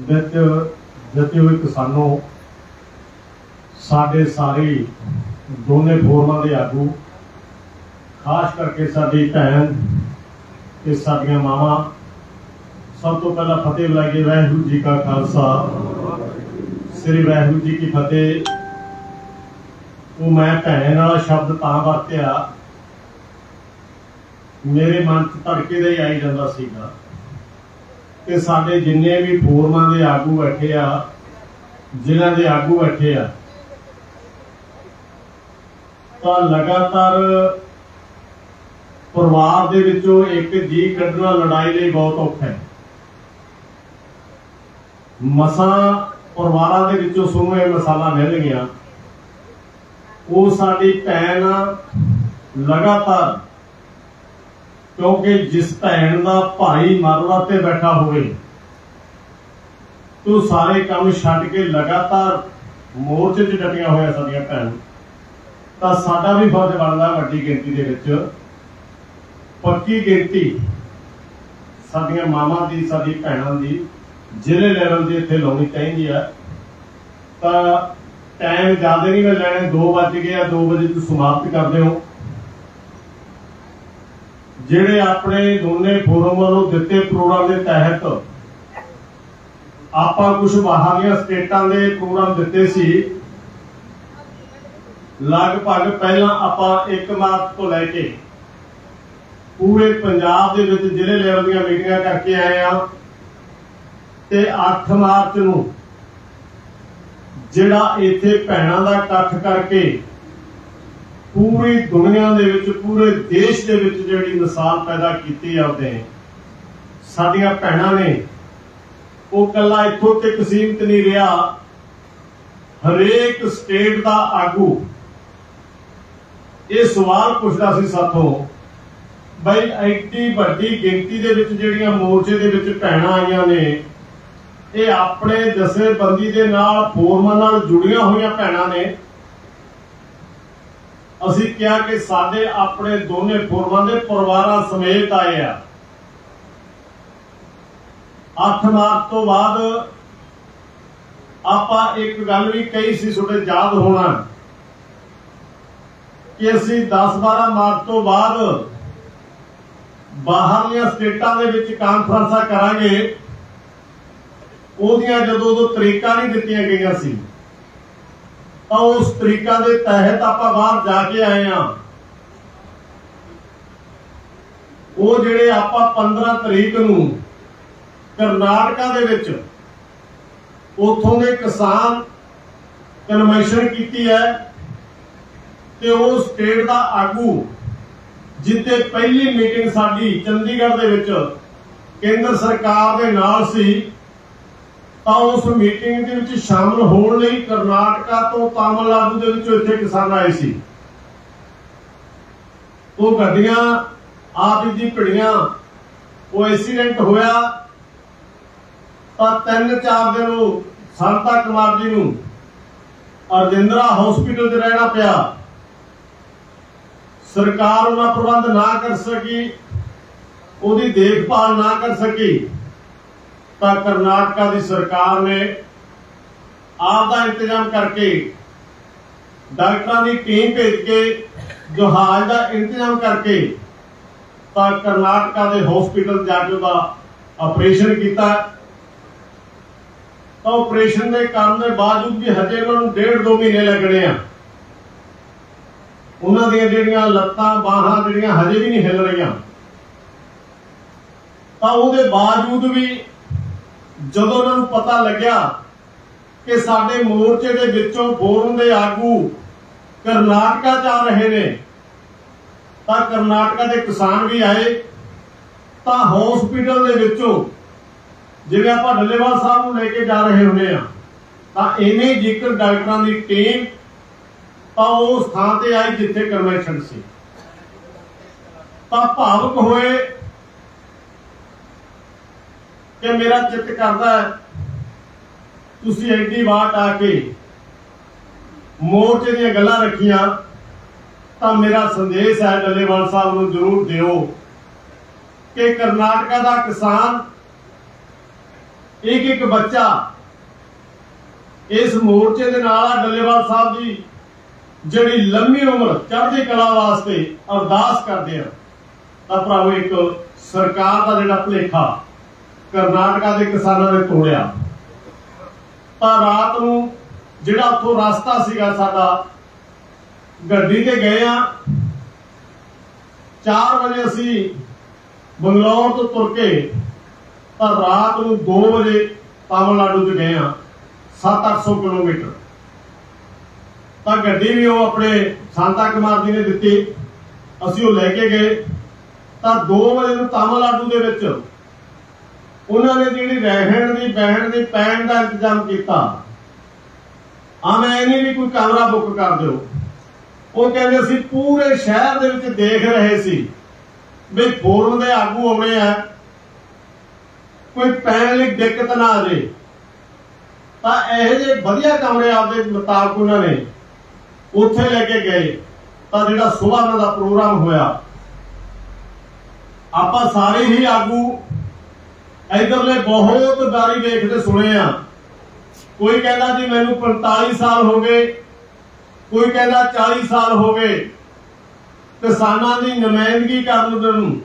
ਵਿੱਚ ਜਿੱਤੇ ਹੋਏ ਕਿਸਾਨੋਂ, ਸਾਡੇ ਸਾਰੇ ਦੋਨੇ ਫੋਰਮਾਂ ਦੇ ਆਗੂ, ਖਾਸ ਕਰਕੇ ਸਾਡੀ ਭੈਣ ਤੇ ਸਾਡੀਆਂ ਮਾਵਾਂ, ਸਭ ਤੋਂ ਪਹਿਲਾਂ ਫਤਿਹ ਬੁਲਾਈਏ, ਵਾਹਿਗੁਰੂ ਜੀ ਕਾ ਖਾਲਸਾ। ਸ੍ਰੀ ਵਾਹਿਗੁਰੂ ਜੀ ਕੀ ਫਤਿਹ। ਉਹ ਮੈਂ ਭੈਣ ਵਾਲਾ ਸ਼ਬਦ ਤਾਂ ਵਰਤਿਆ, ਮੇਰੇ ਮਨ 'ਚ ਧੜਕੇ ਦਾ ਹੀ ਆਈ ਜਾਂਦਾ ਸੀਗਾ। ਕਿ ਸਾਡੇ ਜਿੰਨੇ ਵੀ ਫੋਰਮਾਂ ਦੇ ਆਗੂ ਬੈਠੇ ਆ, ਜਿਨ੍ਹਾਂ ਦੇ ਆਗੂ ਬੈਠੇ ਆ, ਤਾਂ ਲਗਾਤਾਰ ਪਰਿਵਾਰ ਦੇ ਵਿੱਚੋਂ ਇੱਕ ਜੀ ਕੱਢਣਾ ਲੜਾਈ ਲਈ ਬਹੁਤ ਔਖਾ ਹੈ। ਮਸਾਂ ਪਰਿਵਾਰਾਂ ਦੇ ਵਿੱਚੋਂ ਸਾਨੂੰ ਇਹ ਮਸਾਲਾ ਮਿਲ ਗਿਆ ਉਹ ਸਾਡੀ ਭੈਣ ਲਗਾਤਾਰ ਕਿਉਂਕਿ ਜਿਸ ਭੈਣ ਦਾ ਭਾਈ ਮਰਦਾ ਤੇ ਬੈਠਾ ਹੋਵੇ, ਤੂੰ ਸਾਰੇ ਕੰਮ ਛੱਡ ਕੇ ਲਗਾਤਾਰ ਮੋਰਚੇ 'ਚ ਡਟੀਆਂ ਹੋਇਆ ਸਾਡੀਆਂ ਭੈਣ। ਤਾਂ ਸਾਡਾ ਵੀ ਫਰਜ਼ ਬਣਦਾ ਵੱਡੀ ਗਿਣਤੀ ਦੇ ਵਿੱਚ, ਪੱਕੀ ਗਿਣਤੀ ਸਾਡੀਆਂ ਮਾਵਾਂ ਦੀ, ਸਾਡੀ ਭੈਣਾਂ ਦੀ, ਜ਼ਿਲ੍ਹੇ ਲੈਵਲ ਦੀ ਇੱਥੇ ਲਾਉਣੀ ਚਾਹੀਦੀ ਆ। ਤਾਂ ਟਾਈਮ ਜ਼ਿਆਦਾ ਨਹੀਂ ਮੈਂ ਲੈਣੇ 2 ਵੱਜ ਗਿਆ ਆ 2 ਵਜੇ ਤੁਸੀਂ ਸਮਾਪਤ ਕਰਦੇ ਹੋ। ਜਿਹੜੇ ਆਪਣੇ ਦੋਨੇ ਫੋਰਮ ਵੱਲੋਂ ਦਿੱਤੇ ਪ੍ਰੋਗਰਾਮ ਦੇ ਤਹਿਤ, ਆਪਾਂ ਕੁਝ ਬਾਹਰਲੀਆਂ ਸਟੇਟਾਂ ਦੇ ਪ੍ਰੋਗਰਾਮ ਦਿੱਤੇ ਸੀ। ਲਗਭਗ ਪਹਿਲਾਂ ਆਪਾਂ 1 ਮਾਰਚ ਤੋਂ ਲੈ ਕੇ ਪੂਰੇ ਪੰਜਾਬ ਦੇ ਵਿੱਚ ਜ਼ਿਲ੍ਹੇ ਲੈਵਲ ਦੀਆਂ ਮੀਟਿੰਗਾਂ ਕਰਕੇ ਆਏ ਆ ਤੇ 8 ਮਾਰਚ ਨੂੰ ਜਿਹੜਾ ਇੱਥੇ ਭੈਣਾਂ ਦਾ ਇਕੱਠ ਕਰਕੇ ਪੂਰੀ ਦੁਨੀਆ ਦੇ ਵਿੱਚ, ਪੂਰੇ ਦੇਸ਼ ਦੇ ਵਿੱਚ ਜਿਹੜੀ ਮਿਸਾਲ ਪੈਦਾ ਕੀਤੀ ਜਾਂਦੇ ਸਾਡੀਆਂ ਭੈਣਾਂ ਨੇ, ਉਹ ਕੱਲਾ ਇੱਥੋਂ ਤੱਕ ਸੀਮਤ ਨਹੀਂ ਰਿਹਾ। ਹਰੇਕ ਸਟੇਟ ਦਾ ਆਗੂ। ਇਹ ਸਵਾਲ ਪੁੱਛਦਾ ਸੀ ਸਾਥੋਂ, ਬਈ ਐਡੀ ਵੱਡੀ ਗਿਣਤੀ ਦੇ ਵਿੱਚ ਜਿਹੜੀਆਂ ਮੋਰਚੇ ਦੇ ਵਿੱਚ ਭੈਣਾਂ ਆਈਆਂ ਨੇ, ਇਹ ਆਪਣੇ ਜਥੇਬੰਦੀ ਦੇ ਨਾਲ, ਫੋਰਮਾਂ ਨਾਲ ਜੁੜੀਆਂ ਹੋਈਆਂ ਭੈਣਾਂ ਨੇ। ਅਸੀਂ ਕਿਹਾ ਕਿ ਸਾਡੇ ਆਪਣੇ ਦੋਨੇ ਫੋਰਮਾਂ ਦੇ ਪਰਿਵਾਰਾਂ ਸਮੇਤ ਆਏ ਆ। 8 ਮਾਰਚ ਤੋਂ ਬਾਅਦ ਆਪਾਂ ਇੱਕ ਗੱਲ ਵੀ ਕਹੀ ਸੀ ਤੁਹਾਡੇ ਯਾਦ ਹੋਣਾ ਕਿ ਅਸੀਂ 10-12 ਮਾਰਚ ਤੋਂ ਬਾਅਦ ਬਾਹਰਲੀਆਂ ਸਟੇਟਾਂ ਦੇ ਵਿੱਚ ਕਾਨਫਰੰਸਾਂ ਕਰਾਂਗੇ। ਉਹਦੀਆਂ ਜਦੋਂ ਉਦੋਂ ਤਰੀਕਾ ਨਹੀਂ ਦਿੱਤੀਆਂ ਗਈਆਂ ਸੀ। ਤਾਂ ਉਸ ਤਰੀਕਾ ਦੇ ਤਹਿਤ ਆਪਾਂ ਬਾਹਰ ਜਾ ਕੇ ਆਏ ਆ ਉਹ ਜਿਹੜੇ ਆਪਾਂ 15 ਤਰੀਕ ਨੂੰ ਕਰਨਾਟਕਾ ਦੇ ਵਿੱਚ ਉਥੋਂ ਦੇ ਕਿਸਾਨ ਕਨਵੈਨਸ਼ਨ ਕੀਤੀ ਹੈ ਤੇ ਉਹ ਸਟੇਟ ਦਾ ਆਗੂ ਜਿੱਤੇ ਪਹਿਲੀ ਮੀਟਿੰਗ ਸਾਡੀ ਚੰਡੀਗੜ੍ਹ ਦੇ ਵਿੱਚ ਕੇਂਦਰ ਸਰਕਾਰ ਦੇ ਨਾਲ ਸੀ। ਤਾਂ ਉਸ ਮੀਟਿੰਗ ਦੇ ਵਿੱਚ ਸ਼ਾਮਲ ਹੋਣ ਲਈ ਕਰਨਾਟਕਾ ਤੋਂ ਤਾਮਿਲਨਾਡੂ ਦੇ ਵਿੱਚੋਂ ਇੱਥੇ ਕਿਸਾਨ ਆਏ ਸੀ। ਉਹ ਗੱਡੀਆਂ, ਆਪ ਜੀ ਭਿੜੀਆਂ, ਉਹ ਐਕਸੀਡੈਂਟ ਹੋਇਆ। ਤਾਂ ਤਿੰਨ ਚਾਰ ਦਿਨ ਉਹ ਸੰਤਾ ਕੁਮਾਰ ਜੀ ਨੂੰ ਅਰਜਿੰਦਰਾ ਹਸਪੀਟਲ 'ਚ ਰਹਿਣਾ ਪਿਆ। ਸਰਕਾਰ ਉਹਨਾਂ ਪ੍ਰਬੰਧ ਨਾ ਕਰ ਸਕੀ, ਉਹਦੀ ਦੇਖਭਾਲ ਨਾ ਕਰ ਸਕੀ। ਤਾਂ ਕਰਨਾਟਕਾ ਦੀ ਸਰਕਾਰ ਨੇ ਆਪ ਦਾ ਇੰਤਜ਼ਾਮ ਕਰਕੇ ਡਾਕਟਰਾਂ ਦੀ ਟੀਮ ਭੇਜ ਕੇ ਜਹਾਜ਼ ਦਾ ਇੰਤਜ਼ਾਮ ਕਰਕੇ ਤਾਂ ਕਰਨਾਟਕਾ ਦੇ ਹਸਪੀਟਲ ਜਾ ਕੇ ਉਹਦਾ ਆਪਰੇਸ਼ਨ ਕੀਤਾ। ਤਾਂ ਆਪਰੇਸ਼ਨ ਦੇ ਕਰਨ ਦੇ ਬਾਵਜੂਦ ਵੀ ਹਜੇ ਉਹਨਾਂ ਨੂੰ ਡੇਢ ਦੋ ਮਹੀਨੇ ਲੱਗਣੇ ਆ। ਉਹਨਾਂ ਦੀਆਂ ਜਿਹੜੀਆਂ ਲੱਤਾਂ, ਬਾਹਾਂ ਜਿਹੜੀਆਂ ਹਜੇ ਵੀ ਨਹੀਂ ਹਿੱਲ ਰਹੀਆਂ। ਤਾਂ ਉਹਦੇ ਬਾਵਜੂਦ ਵੀ ਜਦੋਂ ਉਹਨਾਂ ਨੂੰ ਪਤਾ ਲੱਗਿਆ ਕਿ ਸਾਡੇ ਮੋਰਚੇ ਦੇ ਵਿੱਚੋਂ ਫੋਰਮ ਦੇ ਆਗੂ ਕਰਨਾਟਕਾ ਚ ਰਹੇ ਨੇ, ਤਾਂ ਕਰਨਾਟਕਾ ਦੇ ਕਿਸਾਨ ਵੀ ਆਏ, ਤਾਂ ਹਸਪੀਟਲ ਦੇ ਵਿੱਚੋਂ ਜਿਵੇਂ ਆਪਾਂ ਡੱਲੇਵਾਲ ਸਾਹਿਬ ਨੂੰ ਲੈ ਕੇ ਜਾ ਰਹੇ ਹੁੰਦੇ ਆ ਤਾਂ ਇਵੇਂ ਜੇਕਰ ਡਾਕਟਰਾਂ ਦੀ ਟੀਮ ਤਾਂ ਉਸ ਥਾਂ ਤੇ ਆਈ ਜਿੱਥੇ ਕਨਵੈਨਸ਼ਨ ਸੀ। ਤਾਂ ਭਾਵਕ ਹੋਏ ਕਿ ਮੇਰਾ ਚਿੱਤ ਕਰਦਾ ਤੁਸੀਂ ਐਡੀ ਵਾਟ ਆ ਕੇ ਮੋਰਚੇ ਦੀਆਂ ਗੱਲਾਂ ਰੱਖੀਆਂ, ਤਾਂ ਮੇਰਾ ਸੰਦੇਸ਼ ਹੈ ਡੱਲੇਵਾਲ ਸਾਹਿਬ ਨੂੰ ਜ਼ਰੂਰ ਦਿਓ ਕਿ ਕਰਨਾਟਕਾ ਦਾ ਕਿਸਾਨ ਇੱਕ ਇੱਕ ਬੱਚਾ ਇਸ ਮੋਰਚੇ ਦੇ ਨਾਲ ਆ ਡੱਲੇਵਾਲ ਸਾਹਿਬ ਦੀ ਜਿਹੜੀ ਲੰਮੀ ਉਮਰ ਚੜ੍ਹਦੀ ਕਲਾ ਵਾਸਤੇ ਅਰਦਾਸ ਕਰਦੇ ਆ। ਤਾਂ ਭਰਾਵੋ, ਇੱਕ ਸਰਕਾਰ ਦਾ ਜਿਹੜਾ ਭੁਲੇਖਾ ਕਰਨਾਟਕਾ ਦੇ ਕਿਸਾਨਾਂ ਨੇ ਤੋੜਿਆ। ਤਾਂ ਰਾਤ ਨੂੰ ਜਿਹੜਾ ਉੱਥੋਂ ਰਸਤਾ ਸੀਗਾ ਸਾਡਾ, ਗੱਡੀ ਤੇ ਗਏ ਆ। 4 ਵਜੇ ਅਸੀਂ ਬੰਗਲੌਰ ਤੋਂ ਤੁਰ ਕੇ ਤਾਂ ਰਾਤ ਨੂੰ 2 ਵਜੇ ਤਾਮਿਲਨਾਡੂ ਚ ਗਏ ਆ 7-800 ਕਿਲੋਮੀਟਰ। ਤਾਂ ਗੱਡੀ ਵੀ ਉਹ ਆਪਣੇ ਸੰਤਾ ਕੁਮਾਰ ਜੀ ਨੇ ਦਿੱਤੀ। ਅਸੀਂ ਉਹ ਲੈ ਕੇ ਗਏ। ਤਾਂ 2 ਵਜੇ ਨੂੰ ਤਾਮਿਲਨਾਡੂ ਦੇ ਵਿੱਚ ਉਹਨਾਂ ਨੇ ਜਿਹੜੀ ਰਹਿਣ ਦੀ, ਬਹਿਣ ਦੀ ਪੈਣ ਦਾ ਇੰਤਜ਼ਾਮ ਕੀਤਾ। ਆ ਮੈਂ ਇਹ ਵੀ ਕੋਈ ਕਮਰਾ ਬੁੱਕ ਕਰ ਦਿਓ। ਉਹ ਕਹਿੰਦੇ ਅਸੀਂ ਪੂਰੇ ਸ਼ਹਿਰ ਦੇ ਵਿੱਚ ਦੇਖ ਰਹੇ ਸੀ ਵੀ ਫੋਰਨ ਦੇ ਆਗੂ ਆਉਣੇ ਆ। ਕੋਈ ਪੈਣ ਲਈ ਦਿੱਕਤ ਨਾ ਆ ਜੇ। ਤਾਂ ਇਹੋ ਜਿਹੇ ਵਧੀਆ ਕਮਰੇ ਆਪਦੇ ਮੁਤਾਬਕ ਉਹਨਾਂ ਨੇ ਉੱਥੇ ਲੈ ਕੇ ਗਏ। ਤਾਂ ਜਿਹੜਾ ਸੁਬਾਹ ਉਹਨਾਂ ਦਾ ਪ੍ਰੋਗਰਾਮ ਹੋਇਆ, ਆਪਾਂ ਸਾਰੇ ਹੀ ਆਗੂ ਇਧਰਲੇ ਬਹੁਤ ਗਾਰੀ ਵੇਖਦੇ ਸੁਣੇ ਆ। ਕੋਈ ਕਹਿੰਦਾ ਜੀ ਮੈਨੂੰ 45 ਸਾਲ ਹੋ ਗਏ, ਕੋਈ ਕਹਿੰਦਾ 40 ਸਾਲ ਹੋ ਗਏ, ਕਿਸਾਨਾਂ ਦੀ ਨੁਮਾਇੰਦਗੀ ਕਰਨ ਨੂੰ,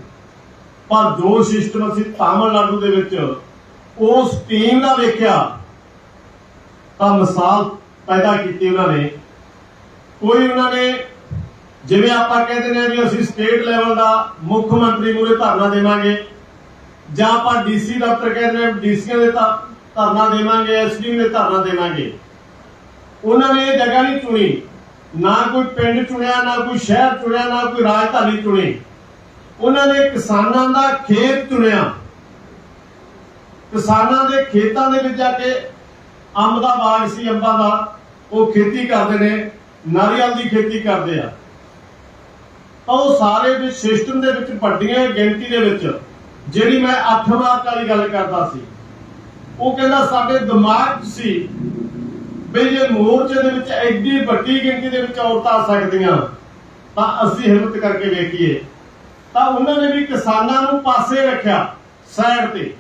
ਪਰ ਜੋ ਸਿਸਟਮ ਅਸੀਂ ਤਾਮਿਲਨਾਡੂ ਦੇ ਵਿੱਚ ਉਸ ਟੀਮ ਦਾ ਵੇਖਿਆ, ਤਾਂ ਮਿਸਾਲ ਪੈਦਾ ਕੀਤੀ ਉਹਨਾਂ ਨੇ। ਕੋਈ ਉਹਨਾਂ ਨੇ, ਜਿਵੇਂ ਆਪਾਂ ਕਹਿੰਦੇ ਨੇ ਵੀ ਅਸੀਂ ਸਟੇਟ ਲੈਵਲ ਦਾ ਮੁੱਖ ਮੰਤਰੀ ਮੂਰੇ ਧਰਨਾ ਦੇਵਾਂਗੇ ਜਾਂ ਆਪਾਂ ਡੀਸੀ ਦਫ਼ਤਰ ਕਹਿੰਦੇ ਨੇ ਡੀਸੀਆਂ ਦੇ ਧਰਨਾ ਦੇਵਾਂਗੇ ਐਸਡੀ ਦੇ ਧਰਨਾ ਦੇਵਾਂਗੇ। ਉਹਨਾਂ ਨੇ ਇਹ ਜਗ੍ਹਾ ਨਹੀਂ ਚੁਣੀ। ਨਾ ਕੋਈ ਪਿੰਡ ਚੁਣਿਆ, ਨਾ ਕੋਈ ਸ਼ਹਿਰ ਚੁਣਿਆ, ਨਾ ਕੋਈ ਰਾਜਧਾਨੀ ਚੁਣੀ। ਉਹਨਾਂ ਨੇ ਕਿਸਾਨਾਂ ਦਾ ਖੇਤ ਚੁਣਿਆ। ਕਿਸਾਨਾਂ ਦੇ ਖੇਤਾਂ ਦੇ ਵਿੱਚ ਜਾ ਕੇ ਅੰਬ ਦਾ ਬਾਗ ਸੀ, ਅੰਬਾਂ ਦਾ। ਉਹ ਖੇਤੀ ਕਰਦੇ ਨੇ, ਨਾਰੀਅਲ ਦੀ ਖੇਤੀ ਕਰਦੇ ਆ। ਤਾਂ ਉਹ ਸਾਰੇ ਵੀ ਸਿਸਟਮ ਦੇ ਵਿੱਚ ਵੱਡੀਆਂ ਗਿਣਤੀ ਦੇ ਵਿੱਚ ਜਿਹੜੀ ਮੈਂ 8 ਮਾਰਚ ਵਾਲੀ ਗੱਲ ਕਰਦਾ ਸੀ, ਉਹ ਕਹਿੰਦਾ ਸਾਡੇ ਦਿਮਾਗ 'ਚ ਸੀ ਵੀ ਜੇ ਮੋਰਚੇ ਦੇ ਵਿੱਚ ਐਡੀ ਵੱਡੀ ਗਿਣਤੀ ਦੇ ਵਿੱਚ ਔਰਤਾਂ ਆ ਸਕਦੀਆਂ, ਤਾਂ ਅਸੀਂ ਹਿੰਮਤ ਕਰਕੇ ਵੇਖੀਏ। ਤਾਂ ਉਹਨਾਂ ਨੇ ਵੀ ਕਿਸਾਨਾਂ ਨੂੰ ਪਾਸੇ ਰੱਖਿਆ ਸਾਈਡ ਤੇ।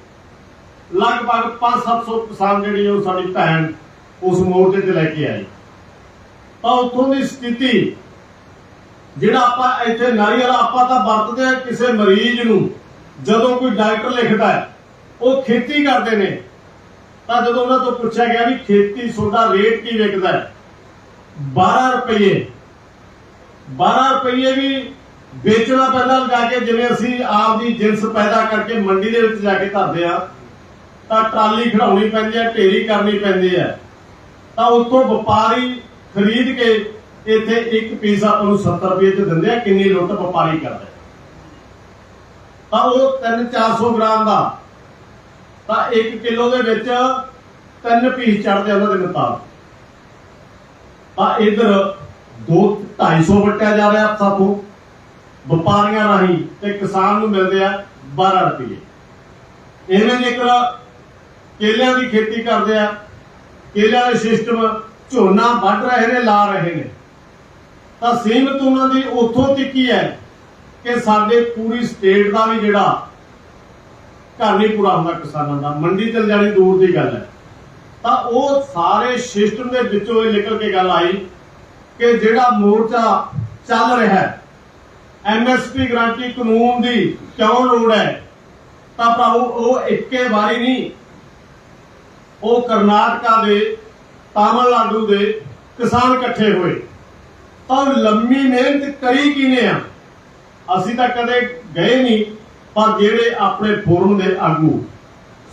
ਲਗਭਗ 5-700 ਕਿਸਾਨ ਜਿਹੜੀ ਉਹ ਸਾਡੀ ਭੈਣ ਉਸ ਮੋਰਚੇ ਤੇ ਲੈ ਕੇ ਆਈ ਤਾਂ ਉੱਥੋਂ ਦੀ ਸਥਿਤੀ, ਜਿਹੜਾ ਆਪਾਂ ਇੱਥੇ ਨਾਰੀਅਲ ਆਪਾਂ ਤਾਂ ਵਰਤਦੇ ਆ ਕਿਸੇ ਮਰੀਜ਼ ਨੂੰ। ਜਦੋਂ ਕੋਈ ਡਾਕਟਰ ਲਿਖਦਾ ਹੈ, ਉਹ ਖੇਤੀ ਕਰਦੇ ਨੇ, ਤਾਂ ਜਦੋਂ ਉਹਨਾਂ ਤੋਂ ਪੁੱਛਿਆ ਗਿਆ ਵੀ ਖੇਤੀ ਤੁਹਾਡਾ ਰੇਟ ਕੀ ਵਿਕਦਾ ਹੈ 12 ਰੁਪਏ 12 ਰੁਪਏ ਵੀ ਵੇਚਣਾ ਪਹਿਲਾਂ ਜਾ ਕੇ, ਜਿਵੇਂ ਅਸੀਂ ਆਪ ਦੀ ਜਿੰਸ ਪੈਦਾ ਕਰਕੇ ਮੰਡੀ ਦੇ ਵਿੱਚ ਜਾ ਕੇ ਧਰਦੇ ਆ ਤਾਂ ਟਰਾਲੀ ਖੜਾਉਣੀ ਪੈਂਦੀ ਹੈ, ਢੇਰੀ ਕਰਨੀ ਪੈਂਦੀ ਹੈ, ਤਾਂ ਉੱਥੋਂ ਵਪਾਰੀ ਖਰੀਦ ਕੇ ਇੱਥੇ ਇੱਕ ਪੀਸ ਆਪਾਂ ਨੂੰ 70 ਰੁਪਏ ਤੇ ਦਿੰਦੇ ਆ, ਕਿੰਨੀ ਲੁੱਟ ਵਪਾਰੀ ਕਰਦਾ ਤਾਂ ਉਹ 3-400 ਗ੍ਰਾਮ ਦਾ। ਤਾਂ 1 ਕਿਲੋ ਦੇ ਵਿੱਚ ਤਿੰਨ ਪੀਸ ਚੜਦੇ ਉਹਨਾਂ ਦੇ ਮੁਤਾਬਕ। ਤਾਂ ਇਧਰ 2 250 ਵਟਿਆ ਜਾ ਰਿਹਾ ਸਾਥੋਂ। ਵਪਾਰੀਆਂ ਰਾਹੀਂ ਤੇ ਕਿਸਾਨ ਨੂੰ ਮਿਲਦੇ ਆ 12 ਰੁਪਏ। ਇਵੇਂ ਜੇਕਰ ਕੇਲਿਆਂ ਦੀ ਖੇਤੀ ਕਰਦੇ ਆ। ਕੇਲਿਆਂ ਦਾ ਸਿਸਟਮ ਝੋਨਾ ਵੱਢ ਰਹੇ ਨੇ, ਲਾ ਰਹੇ ਨੇ। ਤਾਂ ਸੀਮਤ ਉਹਨਾਂ ਦੀ ਉੱਥੋਂ ਤੱਕ ਹੀ ਹੈ। ਕਿ ਸਾਡੇ ਪੂਰੀ ਸਟੇਟ ਦਾ ਵੀ ਜਿਹੜਾ ਘਰ ਨਹੀਂ ਪੂਰਾ ਹੁੰਦਾ ਕਿਸਾਨਾਂ ਦਾ, ਮੰਡੀ ਚਲ ਜਾਣੀ ਦੂਰ ਦੀ ਗੱਲ ਹੈ। ਤਾਂ ਉਹ ਸਾਰੇ ਸਿਸਟਮ ਦੇ ਵਿੱਚੋਂ ਇਹ ਨਿਕਲ ਕੇ ਗੱਲ ਆਈ ਕਿ ਜਿਹੜਾ ਮੋਰਚਾ ਚੱਲ ਰਿਹਾ ਹੈ ਐਮਐਸਪੀ ਗਰੰਟੀ ਕਾਨੂੰਨ ਦੀ ਕਿਉਂ ਲੋੜ ਹੈ, ਤਾਂ ਭਰਾਵੋ ਉਹ ਇੱਕੇ ਵਾਰੀ ਨਹੀਂ, ਉਹ ਕਰਨਾਟਕਾ ਦੇ, ਤਾਮਿਲਨਾਡੂ ਦੇ ਕਿਸਾਨ ਇਕੱਠੇ ਹੋਏ। ਤਾਂ ਲੰਮੀ ਮਿਹਨਤ ਕਰੀ ਕਿਨੇ ਆ? ਅਸੀਂ ਤਾਂ ਕਦੇ ਗਏ ਨਹੀਂ, ਪਰ ਜਿਹੜੇ ਆਪਣੇ ਫੋਰਮ ਦੇ ਆਗੂ,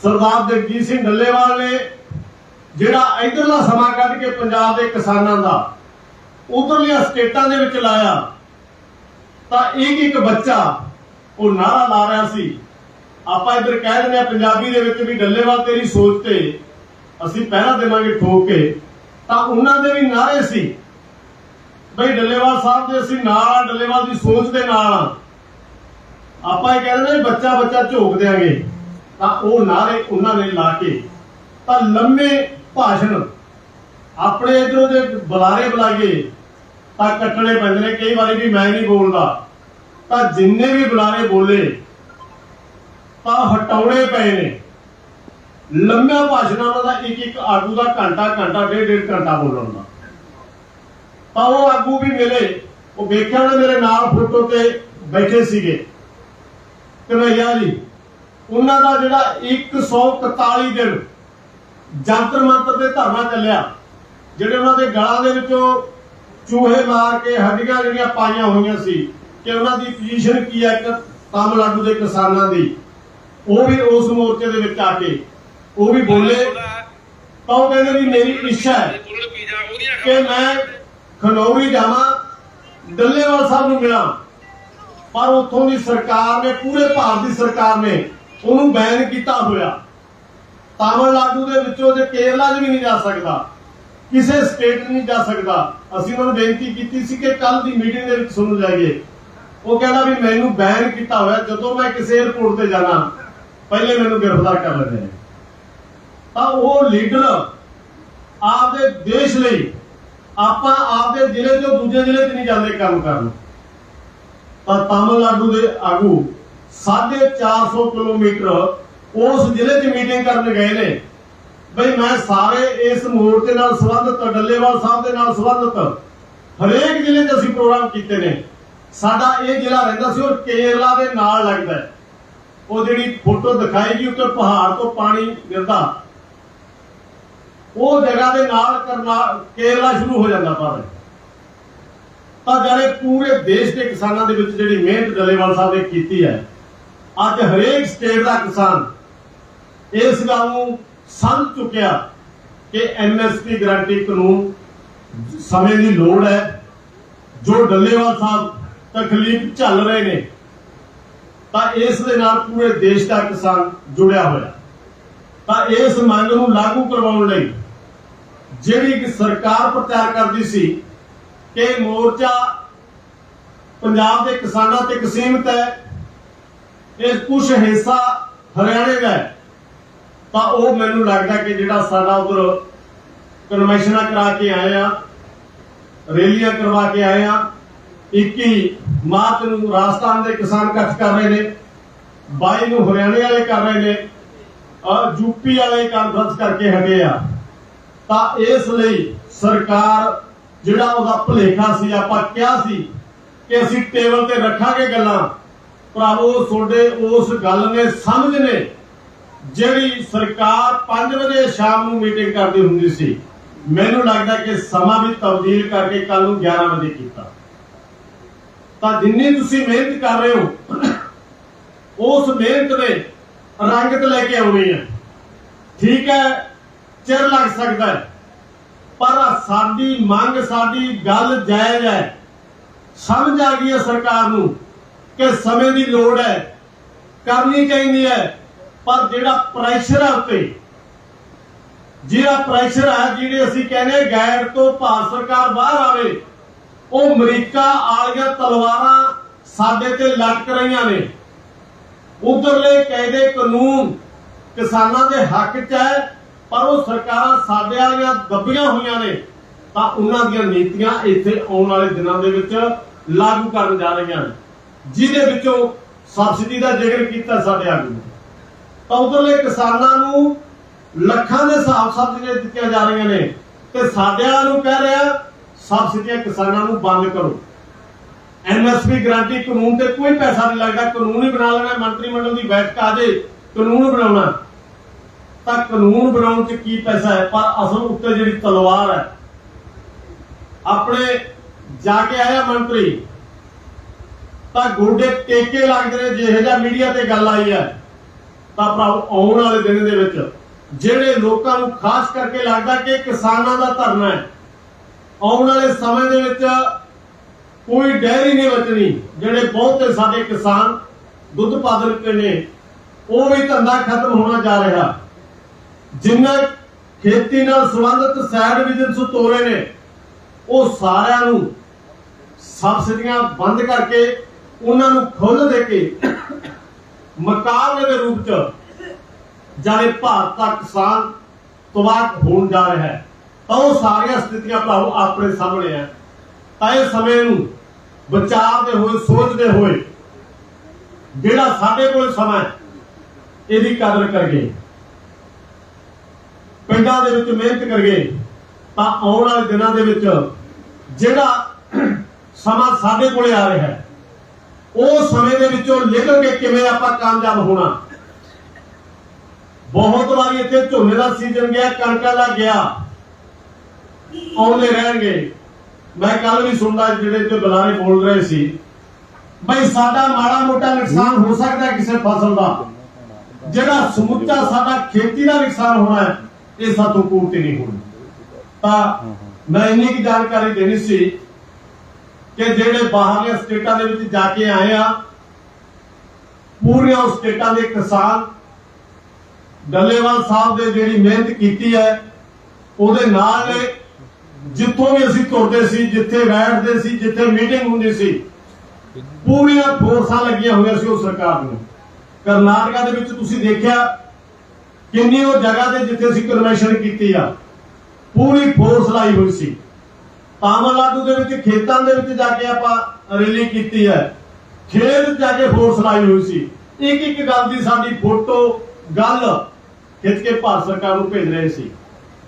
ਸਰਦਾਰ ਜਗਜੀਤ ਸਿੰਘ ਡੱਲੇਵਾਲ ਨੇ, ਜਿਹੜਾ ਇਧਰਲਾ ਸਮਾਂ ਕੱਢ ਕੇ ਪੰਜਾਬ ਦੇ ਕਿਸਾਨਾਂ ਦਾ, ਉਧਰਲੀਆਂ ਸਟੇਟਾਂ ਦੇ ਵਿੱਚ ਲਾਇਆ, ਤਾਂ ਇੱਕ ਇੱਕ ਬੱਚਾ ਉਹ ਨਾਰਾ ਲਾ ਰਿਹਾ ਸੀ। ਆਪਾਂ ਇੱਧਰ ਕਹਿ ਦਿੰਦੇ ਆ ਪੰਜਾਬੀ ਦੇ ਵਿੱਚ ਵੀ ਡੱਲੇਵਾਲ ਤੇਰੀ ਸੋਚ ਤੇ ਅਸੀਂ ਪਹਿਰਾ ਦੇਵਾਂਗੇ ਠੋਕ ਕੇ, ਤਾਂ ਉਹਨਾਂ ਦੇ ਵੀ ਨਾਰੇ ਸੀ। ਬਈ ਡੱਲੇਵਾਲ ਸਾਹਿਬ ਦੇ ਅਸੀਂ ਨਾਲ ਡੱਲੇਵਾਲ ਦੀ ਸੋਚ ਦੇ ਨਾਲ ਆਪਾਂ ਇਹ ਕਹਿੰਦੇ ਨੇ ਬੱਚਾ ਬੱਚਾ ਝੋਕ ਦੇਾਂਗੇ ਤਾਂ ਉਹ ਨਾਰੇ ਉਹਨਾਂ ਨੇ ਲਾ ਕੇ, ਤਾਂ ਲੰਮੇ ਭਾਸ਼ਣ, ਆਪਣੇ ਇਧਰੋਂ ਦੇ ਬੁਲਾਰੇ ਬੁਲਾਏ ਤਾਂ ਕੱਟਣੇ ਪੈਂਦੇ ਨੇ, ਕਈ ਵਾਰੀ ਵੀ ਮੈਂ ਨਹੀਂ ਬੋਲਦਾ। ਤਾਂ ਜਿੰਨੇ ਵੀ ਬੁਲਾਰੇ ਬੋਲੇ, ਤਾਂ ਹਟਾਉਣੇ ਪਏ ਨੇ। ਲੰਮਾ ਭਾਸ਼ਣ ਉਹਨਾਂ ਦਾ ਇੱਕ ਇੱਕ ਆਗੂ ਦਾ ਘੰਟਾ ਘੰਟਾ ਡੇਢ ਡੇਢ ਘੰਟਾ ਬੋਲਣ ਦਾ। ਤਾਂ ਉਹ ਆਗੂ ਵੀ ਮਿਲੇ ਉਹ ਵੇਖਿਆ ਉਹਨੇ ਮੇਰੇ ਨਾਲ ਫੋਟੋ ਤੇ ਬੈਠੇ ਸੀਗੇ। ਕਨਈਆ ਜੀ ਉਹਨਾਂ ਦਾ ਜਿਹੜਾ 141 ਦਿਨ ਜੰਤਰ ਮੰਤਰ ਤੇ ਧਰਨਾ ਚੱਲਿਆ ਜਿਹੜੇ ਉਹਨਾਂ ਦੇ ਗਲਾਂ ਦੇ ਵਿੱਚੋਂ ਚੂਹੇ ਮਾਰ ਕੇ ਹੱਡੀਆਂ ਜਿਹੜੀਆਂ ਪਾਈਆਂ ਹੋਈਆਂ ਸੀ ਕਿ ਉਹਨਾਂ ਦੀ ਪੋਜੀਸ਼ਨ ਕੀ ਹੈ ਇੱਕ ਤਾਮਿਲਨਾਡੂ ਦੇ ਕਿਸਾਨਾਂ ਦੀ ਉਹ ਵੀ ਉਸ ਮੋਰਚੇ ਦੇ ਵਿੱਚ ਆ ਕੇ ਉਹ ਵੀ ਬੋਲੇ। ਤਾਂ ਉਹ ਕਹਿੰਦੇ ਵੀ ਮੇਰੀ ਇੱਛਾ ਹੈ ਕਿ ਮੈਂ ਖਨੌਰੀ ਜਾਵਾਂ ਡੱਲੇਵਾਲ ਸਾਹਿਬ ਨੂੰ ਮਿਲਾਂ। ਪਰ ਉੱਥੋਂ ਦੀ ਸਰਕਾਰ ਨੇ, ਪੂਰੇ ਭਾਰਤ ਦੀ ਸਰਕਾਰ ਨੇ ਉਹਨੂੰ ਬੈਨ ਕੀਤਾ ਹੋਇਆ। ਤਾਮਿਲਨਾਡੂ ਦੇ ਵਿੱਚੋਂ ਜੇ ਕੇਰਲਾ 'ਚ ਵੀ ਨਹੀਂ ਜਾ ਸਕਦਾ, ਕਿਸੇ ਸਟੇਟ ਨਹੀਂ ਜਾ ਸਕਦਾ, ਅਸੀਂ ਉਹਨਾਂ ਨੂੰ ਬੇਨਤੀ ਕੀਤੀ ਸੀ ਕਿ ਕੱਲ ਦੀ ਮੀਟਿੰਗ ਦੇ ਵਿੱਚ ਸੁਣ ਜਾਈਏ। ਉਹ ਕਹਿੰਦਾ ਵੀ ਮੈਨੂੰ ਬੈਨ ਕੀਤਾ ਹੋਇਆ, ਜਦੋਂ ਮੈਂ ਕਿਸੇ 에ਅਰਪੋਰਟ ਤੇ ਜਾਣਾ, ਪਹਿਲੇ ਮੈਨੂੰ ਗ੍ਰਿਫਤਾਰ ਕਰ ਲੈਂਦੇ ਨੇ। ਤਾਂ ਉਹ ਲੀਡਰ ਆਪਦੇ ਦੇਸ਼ ਲਈ ਆਪਾਂ ਆਪਦੇ ਜ਼ਿਲ੍ਹੇ ਤੋਂ ਦੂਜੇ ਜ਼ਿਲ੍ਹੇ 'ਚ ਨਹੀਂ ਜਾਂਦੇ ਕੰਮ ਕਰਨ। ਤਾਂ ਤਾਮਿਲਨਾਡੂ ਦੇ ਆਗੂ 450 ਕਿਲੋਮੀਟਰ ਉਸ ਜ਼ਿਲ੍ਹੇ 'ਚ ਮੀਟਿੰਗ ਕਰਨ ਗਏ ਨੇ। ਬਈ ਮੈਂ ਸਾਰੇ ਇਸ ਮੋਰਚੇ ਨਾਲ ਸੰਬੰਧਿਤ, ਡੱਲੇਵਾਲ ਸਾਹਿਬ ਦੇ ਨਾਲ ਸੰਬੰਧਿਤ ਹਰੇਕ ਜ਼ਿਲ੍ਹੇ 'ਚ ਅਸੀਂ ਪ੍ਰੋਗਰਾਮ ਕੀਤੇ ਨੇ। ਸਾਡਾ ਇਹ ਜ਼ਿਲ੍ਹਾ ਰਹਿੰਦਾ ਸੀ, ਉਹ ਕੇਰਲਾ ਦੇ ਨਾਲ ਲੱਗਦਾ ਉਹ ਜਿਹੜੀ ਫੋਟੋ ਦਿਖਾਈ ਗਈ ਉੱਤੇ ਪਹਾੜ ਤੋਂ ਪਾਣੀ ਗਿਰਦਾ। ਉਹ ਜਗ੍ਹਾ ਦੇ ਨਾਲ ਕਰਨਾ, ਕੇਰਲਾ ਸ਼ੁਰੂ ਹੋ ਜਾਂਦਾ ਪਰ ਤਾਂ ਜਿਹੜੇ ਪੂਰੇ ਦੇਸ਼ ਦੇ ਕਿਸਾਨਾਂ ਦੇ ਵਿੱਚ ਜਿਹੜੀ ਮਿਹਨਤ ਡੱਲੇਵਾਲ ਸਾਹਿਬ ਨੇ ਕੀਤੀ ਹੈ, ਅੱਜ ਹਰੇਕ ਸਟੇਟ ਦਾ ਕਿਸਾਨ ਇਸ ਗੱਲ ਨੂੰ ਸਮਝ ਚੁੱਕਿਆ ਕਿ ਐਮਐਸਪੀ ਗਾਰੰਟੀ ਕਾਨੂੰਨ ਸਮੇਂ ਦੀ ਲੋੜ ਹੈ। ਜੋ ਡੱਲੇਵਾਲ ਸਾਹਿਬ ਤਕਲੀਫ ਝੱਲ ਰਹੇ ਨੇ, ਤਾਂ ਇਸ ਦੇ ਨਾਲ ਪੂਰੇ ਦੇਸ਼ ਦਾ ਕਿਸਾਨ ਜੁੜਿਆ ਹੋਇਆ। ਤਾਂ ਇਸ ਮੰਗ ਨੂੰ ਲਾਗੂ ਕਰਵਾਉਣ ਲਈ ਜਿਹੜੀ ਕਿ ਸਰਕਾਰ ਪ੍ਰਚਾਰ ਕਰਦੀ ਸੀ ਕਿ ਮੋਰਚਾ ਪੰਜਾਬ ਦੇ ਕਿਸਾਨਾਂ ਤੇ ਇੱਕ ਹੈ ਇਹ ਕੁਝ ਹਿੱਸਾ ਹਰਿਆਣੇ ਦਾ ਤਾਂ ਉਹ ਮੈਨੂੰ ਲੱਗਦਾ ਕਿ ਜਿਹੜਾ ਸਾਡਾ ਉਧਰ ਕਨਵੈਨਸ਼ਨਾਂ ਕਰਾ ਕੇ ਆਏ ਆ, ਰੈਲੀਆਂ ਕਰਵਾ ਕੇ ਆਏ ਆ 21 ਮਾਰਚ ਨੂੰ ਰਾਜਸਥਾਨ ਦੇ ਕਿਸਾਨ ਇਕੱਠ ਕਰ ਰਹੇ ਨੇ 22 ਨੂੰ ਹਰਿਆਣੇ ਵਾਲੇ ਕਰ ਰਹੇ ਨੇ ਔਰ ਯੂਪੀ ਵਾਲੇ ਕਾਨਫਰੰਸ ਕਰਕੇ ਹਟੇ ਆ। ਤਾਂ ਇਸ ਲਈ ਸਰਕਾਰ ਜਿਹੜਾ ਉਹਦਾ ਭਲੇਖਾ ਸੀ, ਆਪਾਂ ਕਿਹਾ ਸੀ ਕਿ ਅਸੀਂ ਟੇਬਲ ਤੇ ਰੱਖਾਂਗੇ ਗੱਲਾਂ। ਭਰਾਵੋ, ਤੁਹਾਡੇ ਉਸ ਗੱਲ ਨੇ ਸਮਝ ਨੇ ਜਿਹੜੀ ਸਰਕਾਰ 5 ਵਜੇ ਸ਼ਾਮ ਨੂੰ ਮੀਟਿੰਗ ਕਰਦੀ ਹੁੰਦੀ ਸੀ। ਮੈਨੂੰ ਲੱਗਦਾ ਕਿ ਸਮਾਂ ਵੀ ਤਬਦੀਲ ਕਰਕੇ ਕੱਲ ਨੂੰ 11 ਵਜੇ ਕੀਤਾ। ਤਾਂ ਜਿੰਨੀ ਤੁਸੀਂ ਮਿਹਨਤ ਕਰ ਰਹੇ ਹੋ, ਉਸ ਮਿਹਨਤ ਨੇ ਰੰਗਤ ਲੈ ਕੇ ਆਉਣੀ ਹੈ। ਠੀਕ ਹੈ ਚਿਰ ਲੱਗ ਸਕਦਾ ਹੈ। ਪਰ ਸਾਡੀ ਮੰਗ, ਸਾਡੀ ਗੱਲ ਜਾਇਜ਼ ਹੈ। ਸਮਝ ਆ ਗਈ ਹੈ ਸਰਕਾਰ ਨੂੰ ਕਿ ਸਮੇਂ ਦੀ ਲੋੜ ਹੈ, ਕਰਨੀ ਚਾਹੀਦੀ ਹੈ। ਪਰ ਜਿਹੜਾ ਪ੍ਰੈਸ਼ਰ ਹੈ ਉੱਤੇ, ਜਿਹੜਾ ਪ੍ਰੈਸ਼ਰ ਹੈ ਜਿਹੜੇ ਅਸੀਂ ਕਹਿੰਦੇ ਗੈਰ ਤੋਂ ਭਾਰਤ ਸਰਕਾਰ ਬਾਹਰ ਆਵੇ, ਉਹ ਅਮਰੀਕਾ ਆਲੀਆਂ ਤਲਵਾਰਾਂ ਸਾਡੇ ਤੇ ਲਟਕ ਰਹੀਆਂ ਨੇ। ਉਧਰਲੇ ਕਾਇਦੇ ਕਾਨੂੰਨ ਕਿਸਾਨਾਂ ਦੇ ਹੱਕ 'ਚ ਹੈ ਪਰ ਉਹ ਸਰਕਾਰਾਂ ਸਾਡਿਆਂ ਦੀਆਂ ਦੱਬੀਆਂ ਹੋਈਆਂ ਨੇ, ਤਾਂ ਉਹਨਾਂ ਦੀਆਂ ਨੀਤੀਆਂ ਇੱਥੇ ਆਉਣ ਵਾਲੇ ਦਿਨਾਂ ਦੇ ਵਿੱਚ ਲਾਗੂ ਕਰਨ ਜਾ ਰਹੀਆਂ ਨੇ। ਜਿਹਦੇ ਵਿੱਚੋਂ ਸਬਸਿਡੀ ਦਾ ਜ਼ਿਕਰ ਕੀਤਾ ਸਾਡੇ ਆਗੂ ਨੇ। ਤਾਂ ਉਧਰਲੇ ਕਿਸਾਨਾਂ ਨੂੰ ਲੱਖਾਂ ਦੇ ਹਿਸਾਬ ਸਬਸਿਡੀਆਂ ਦਿੱਤੀਆਂ ਜਾ ਰਹੀਆਂ ਨੇ ਤੇ ਸਾਡਿਆਂ ਨੂੰ ਕਹਿ ਰਿਹਾ, ਸਬਸਿਡੀਆਂ ਕਿਸਾਨਾਂ ਨੂੰ ਬੰਦ ਕਰੋ। ਐਮਐਸਪੀ ਗਰੰਟੀ ਕਾਨੂੰਨ ਤੇ ਕੋਈ ਪੈਸਾ ਨਹੀਂ ਲੱਗਦਾ, ਕਾਨੂੰਨ ਹੀ ਬਣਾ ਲੈਣਾ, ਮੰਤਰੀ ਮੰਡਲ ਦੀ ਬੈਠਕ ਆ ਜੇ ਕਾਨੂੰਨ ਬਣਾਉਣਾ। ਤਾਂ ਕਾਨੂੰਨ ਬਣਾਉਣ 'ਚ ਕੀ ਪੈਸਾ ਹੈ? ਪਰ ਅਸਲ ਉੱਤੇ ਜਿਹੜੀ ਤਲਵਾਰ ਹੈ, ਆਪਣੇ ਜਾ ਕੇ ਆਇਆ ਮੰਤਰੀ, ਤਾਂ ਗੋਡੇ ਟੇਕੇ ਲੱਗਦੇ ਨੇ, ਜਿਹੇ ਜਿਹਾ ਮੀਡੀਆ ਤੇ ਗੱਲ ਆਈ ਹੈ। ਤਾਂ ਭਰਾਵੋ, ਆਉਣ ਵਾਲੇ ਦਿਨ ਦੇ ਵਿੱਚ ਜਿਹੜੇ ਲੋਕਾਂ ਨੂੰ ਖਾਸ ਕਰਕੇ ਲੱਗਦਾ ਕਿ ਕਿਸਾਨਾਂ ਦਾ ਧਰਨਾ ਹੈ, ਆਉਣ ਵਾਲੇ ਸਮੇਂ ਦੇ ਵਿੱਚ ਕੋਈ ਡੈਰੀ ਨਹੀਂ ਬਚਣੀ। ਜਿਹੜੇ ਬਹੁਤੇ ਸਾਡੇ ਕਿਸਾਨ ਦੁੱਧ ਉਤਪਾਦਕ ਨੇ, ਉਹ ਵੀ ਧੰਦਾ ਖਤਮ ਹੋਣਾ ਜਾ ਰਿਹਾ। ਜਿੰਨਾ ਖੇਤੀ ਨਾਲ ਸੰਬੰਧਿਤ ਸਾਈਡ ਬਿਜ਼ਨਸ ਤੋਰੇ ਨੇ, ਉਹ ਸਾਰਿਆਂ ਨੂੰ ਸਬਸਿਡੀਆਂ ਬੰਦ ਕਰਕੇ ਉਹਨਾਂ ਨੂੰ ਖੁੱਲ੍ਹ ਦੇ ਕੇ ਮੁਕਾਬਲੇ ਦੇ ਰੂਪ ਚ ਜਾਨੇ ਭਾਰਤ ਦਾ ਕਿਸਾਨ ਤਬਾਹ ਹੋਣ ਜਾ ਰਿਹਾ ਹੈ। ਤਾਂ ਉਹ ਸਾਰੀਆਂ ਸਥਿਤੀਆਂ ਭਾਵ ਆਪਣੇ ਸਾਹਮਣੇ ਹੈ ਤਾਂ ਇਹ ਸਮੇਂ ਨੂੰ ਵਿਚਾਰਦੇ ਹੋਏ, ਸੋਚਦੇ ਹੋਏ ਜਿਹੜਾ ਸਾਡੇ ਕੋਲ ਸਮਾਂ ਇਹਦੀ ਕਦਰ ਕਰੀਏ। ਪਿੰਡਾਂ ਦੇ ਵਿੱਚ ਮਿਹਨਤ ਕਰੀਏ, ਤਾਂ ਆਉਣ ਵਾਲੇ ਦਿਨਾਂ ਦੇ ਵਿੱਚ ਜਿਹੜਾ ਸਮਾਂ ਸਾਡੇ ਕੋਲੇ ਆ ਰਿਹਾ ਹੈ, ਉਹ ਸਮੇਂ ਦੇ ਵਿੱਚੋਂ ਨਿਕਲ ਕੇ ਕਿਵੇਂ ਆਪਾਂ ਕਾਮਯਾਬ ਹੋਣਾ? ਬਹੁਤ ਵਾਰੀ ਇੱਥੇ ਝੋਨੇ ਦਾ ਸੀਜ਼ਨ ਗਿਆ, ਕਣਕਾਂ ਦਾ ਗਿਆ, ਆਉਂਦੇ ਰਹਿਣਗੇ। ਮੈਂ ਕੱਲ ਵੀ ਸੁਣਦਾ ਜਿਹੜੇ ਤੇ ਬੁਲਾਰੇ ਬੋਲ ਰਹੇ ਸੀ, ਬਈ ਸਾਡਾ ਮਾੜਾ ਮੋਟਾ ਨੁਕਸਾਨ ਹੋ ਸਕਦਾ ਕਿਸੇ ਫਸਲ ਦਾ, ਜਿਹੜਾ ਸਮੁੱਚਾ ਸਾਡਾ ਖੇਤੀ ਦਾ ਨੁਕਸਾਨ ਹੋਣਾ ਹੈ। ਇਹ ਸਾਤੋਂ ਪੂਰਤੀ ਨਹੀਂ ਹੋਣੀ। ਤਾਂ ਮੈਂ ਇੰਨੀ ਕੀ ਜਾਣਕਾਰੀ ਦੇਣੀ ਸੀ ਕਿ ਜਿਹੜੇ ਬਾਹਰਲੇ ਸਟੇਟਾਂ ਦੇ ਵਿੱਚ ਜਾ ਕੇ ਆਏ ਆ, ਪੂਰੀਆਂ ਸਟੇਟਾਂ ਦੇ ਕਿਸਾਨ, ਡੱਲੇਵਾਲ ਸਾਹਿਬ ਦੇ ਜਿਹੜੀ ਮਿਹਨਤ ਕੀਤੀ ਹੈ, ਉਹਦੇ ਨਾਲ ਜਿੱਥੋਂ ਵੀ ਅਸੀਂ ਤੁਰਦੇ ਸੀ, ਜਿੱਥੇ ਬੈਠਦੇ ਸੀ, ਜਿੱਥੇ ਮੀਟਿੰਗ ਹੁੰਦੀ ਸੀ, ਪੂਰੀਆਂ ਫੋਰਸਾਂ ਲੱਗੀਆਂ ਹੋਈਆਂ ਸੀ ਉਹ ਸਰਕਾਰ ਨੂੰ। ਕਰਨਾਟਕਾ ਦੇ ਵਿੱਚ ਤੁਸੀਂ ਦੇਖਿਆ ਕਿੰਨੀ ਉਹ ਜਗ੍ਹਾ ਤੇ ਜਿੱਥੇ ਅਸੀਂ ਕਨਵੈਨਸ਼ਨ ਕੀਤੀ ਆ, ਪੂਰੀ ਫੋਰਸ ਲਾਈ ਹੋਈ ਸੀ। ਤਾਮਿਲਨਾਡੂ ਦੇ ਵਿੱਚ, ਖੇਤਾਂ ਦੇ ਵਿੱਚ ਜਾ ਕੇ ਆਪਾਂ ਰੈਲੀ ਕੀਤੀ ਹੈ। ਖੇਤ ਜਾ ਕੇ ਫੋਰਸ ਲਾਈ ਹੋਈ ਸੀ। ਇੱਕ ਇੱਕ ਗੱਲ ਦੀ ਸਾਡੀ ਫੋਟੋ ਗੱਲ ਖਿੱਚ ਕੇ ਭਾਰਤ ਸਰਕਾਰ ਨੂੰ ਭੇਜ ਰਹੇ ਸੀ।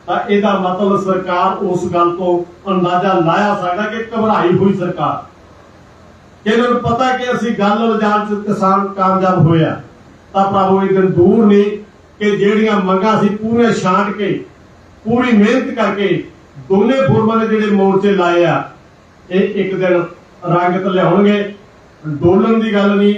ਤਾਂ ਇਹਦਾ ਮਤਲਬ ਸਰਕਾਰ ਉਸ ਗੱਲ ਤੋਂ ਅੰਦਾਜ਼ਾ ਲਾਇਆ ਸਕਦਾ ਕਿ ਘਬਰਾਈ ਹੋਈ ਸਰਕਾਰ। ਕਿ ਇਹਨਾਂ ਨੂੰ ਪਤਾ ਕਿ ਅਸੀਂ ਗੱਲ ਲਿਜਾਣ ਚ ਕਿਸਾਨ ਕਾਮਯਾਬ ਹੋਇਆ ਤਾਂ ਪ੍ਰਭੂ ਇਹ ਦਿਨ ਦੂਰ ਨਹੀਂ ਕਿ ਜਿਹੜੀਆਂ ਮੰਗਾਂ ਸੀ ਪੂਰੇ ਛਾਂਟ ਕੇ, ਪੂਰੀ ਮਿਹਨਤ ਕਰਕੇ ਦੋਨੇ ਫੋਰਮਾਂ ਨੇ ਜਿਹੜੇ ਮੋਰਚੇ ਲਾਏ ਆ, ਇਹ ਇੱਕ ਦਿਨ ਰੰਗਤ ਲਿਆਉਣਗੇ। ਡੋਲਣ ਦੀ ਗੱਲ ਨਹੀਂ